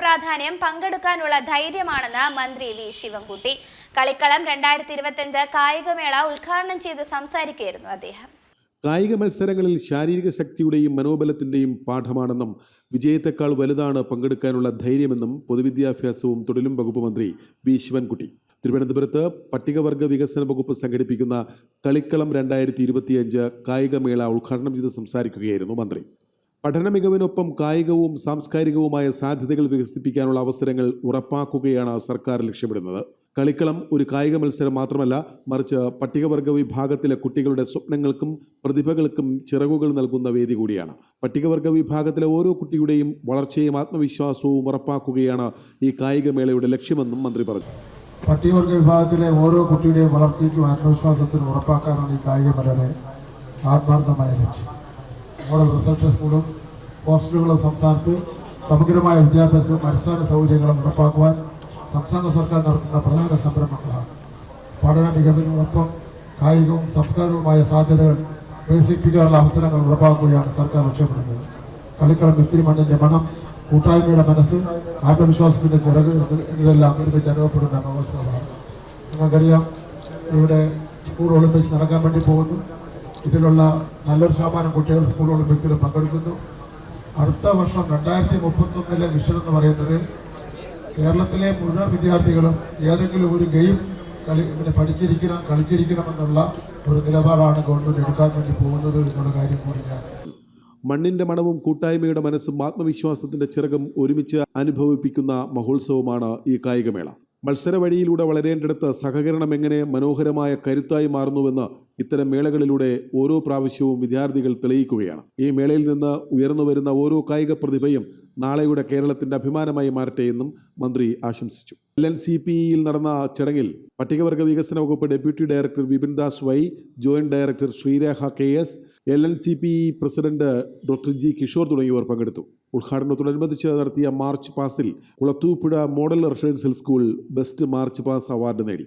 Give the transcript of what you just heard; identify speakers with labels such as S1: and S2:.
S1: പ്രാധാന്യം പങ്കെടുക്കാനുള്ള ധൈര്യമാണെന്ന് മന്ത്രി വി ശിവൻകുട്ടി. കളിക്കളം രണ്ടായിരത്തി ഇരുപത്തിയഞ്ച് കായികമേള ഉദ്ഘാടനം ചെയ്ത് സംസാരിക്കുകയായിരുന്നു അദ്ദേഹം.
S2: കായിക മത്സരങ്ങളിൽ ശാരീരിക ശക്തിയുടെയും മനോബലത്തിന്റെയും പാഠമാണെന്നും വിജയത്തെക്കാൾ വലുതാണ് പങ്കെടുക്കാനുള്ള ധൈര്യമെന്നും പൊതുവിദ്യാഭ്യാസവും തൊഴിലും വകുപ്പ് മന്ത്രി വി ശിവൻകുട്ടി. തിരുവനന്തപുരത്ത് പട്ടികവർഗ വികസന വകുപ്പ് സംഘടിപ്പിക്കുന്ന കളിക്കളം രണ്ടായിരത്തി ഇരുപത്തിയഞ്ച് കായികമേള ഉദ്ഘാടനം ചെയ്ത് സംസാരിക്കുകയായിരുന്നു മന്ത്രി. പഠന മികവിനൊപ്പം കായികവും സാംസ്കാരികവുമായ സാധ്യതകൾ വികസിപ്പിക്കാനുള്ള അവസരങ്ങൾ ഉറപ്പാക്കുകയാണ് സർക്കാർ ലക്ഷ്യമിടുന്നത്. കളിക്കളം ഒരു കായിക മത്സരം മാത്രമല്ല മറിച്ച് പട്ടികവർഗ വിഭാഗത്തിലെ കുട്ടികളുടെ സ്വപ്നങ്ങൾക്കും പ്രതിഭകൾക്കും ചിറകുകൾ നൽകുന്ന വേദി കൂടിയാണ്. പട്ടികവർഗ വിഭാഗത്തിലെ ഓരോ കുട്ടിയുടെയും വളർച്ചയും ആത്മവിശ്വാസവും ഉറപ്പാക്കുകയാണ് ഈ കായികമേളയുടെ ലക്ഷ്യമെന്നും മന്ത്രി പറഞ്ഞു.
S3: പട്ടികവർഗ വിഭാഗത്തിലെ ഓരോ കുട്ടിയുടെയും വളർച്ചയ്ക്കും ആത്മവിശ്വാസത്തിനും ഉറപ്പാക്കാനാണ് ഈ കായിക മേളയുടെ ആത്മാർത്ഥമായ ലക്ഷ്യം. മോഡൽ റിസർച്ച് സ്കൂളും ഹോസ്റ്റലുകളും സംസ്ഥാനത്ത് സമഗ്രമായ വിദ്യാഭ്യാസവും അടിസ്ഥാന സൗകര്യങ്ങളും ഉറപ്പാക്കുവാൻ സംസ്ഥാന സർക്കാർ നടത്തുന്ന പ്രധാന സംരംഭങ്ങളാണ്. പഠന മികവിനോടൊപ്പം കായികവും സംസ്കാരവുമായ സാധ്യതകൾ വികസിപ്പിക്കാനുള്ള അവസരങ്ങൾ ഉറപ്പാക്കുകയാണ് സർക്കാർ ലക്ഷ്യപ്പെടുന്നത് കളിക്കളം ഇത്തിരി മണ്ണിന്റെ മണം കൂട്ടായ്മയുടെ മനസ്സ് ആത്മവിശ്വാസത്തിന്റെ ചിറക് ഇതെല്ലാം ഒരുമിച്ച് അനുഭവപ്പെടുന്ന മഹോത്സവമാണ് നിങ്ങൾക്കറിയാം ഇവിടെ സ്കൂൾ ഒളിമ്പിക്സ് നടക്കാൻ വേണ്ടി പോകുന്നു. ഇതിലുള്ള നല്ലൊരു ശതമാനം കുട്ടികൾ സ്കൂൾ ഒളിമ്പിക്സിൽ പങ്കെടുക്കുന്നു. അടുത്ത വർഷം രണ്ടായിരത്തി മുപ്പത്തൊന്നിലെ വിഷൻ എന്ന് പറയുന്നത് കേരളത്തിലെ മുഴുവൻ വിദ്യാർത്ഥികളും ഏതെങ്കിലും ഒരു ഗെയിം കളി പിന്നെ പഠിച്ചിരിക്കണം കളിച്ചിരിക്കണം എന്നുള്ള ഒരു നിലപാടാണ് ഗവൺമെന്റ് എടുക്കാൻ വേണ്ടി പോകുന്നത് എന്നുള്ള കാര്യം കൂടി ഞാൻ
S2: മണ്ണിന്റെ മണവും കൂട്ടായ്മയുടെ മനസ്സും ആത്മവിശ്വാസത്തിന്റെ ചിറകും ഒരുമിച്ച് അനുഭവിപ്പിക്കുന്ന മഹോത്സവമാണ് ഈ കായികമേള. മത്സര വഴിയിലൂടെ വളരേണ്ടിടത്ത് സഹകരണം എങ്ങനെ മനോഹരമായ കരുത്തായി മാറുന്നുവെന്ന് ഇത്തരം മേളകളിലൂടെ ഓരോ പ്രാവശ്യവും വിദ്യാർത്ഥികൾ തെളിയിക്കുകയാണ്. ഈ മേളയിൽ നിന്ന് ഉയർന്നു വരുന്ന ഓരോ കായിക പ്രതിഭയും നാളെയുടെ കേരളത്തിന്റെ അഭിമാനമായി മാറട്ടെ എന്നും മന്ത്രി ആശംസിച്ചു. എൽ എൻ സി പി ഇയിൽ നടന്ന ചടങ്ങിൽ പട്ടികവർഗ വികസന വകുപ്പ് deputy director Vipin Das Y joint director Sreerekha K S L N C P president doctor G Kishore തുടങ്ങിയവർ പങ്കെടുത്തു. ഉദ്ഘാടനത്തോടനുബന്ധിച്ച് നടത്തിയ march പാസിൽ Kulathupuzha model residential school best march pass award നേടി.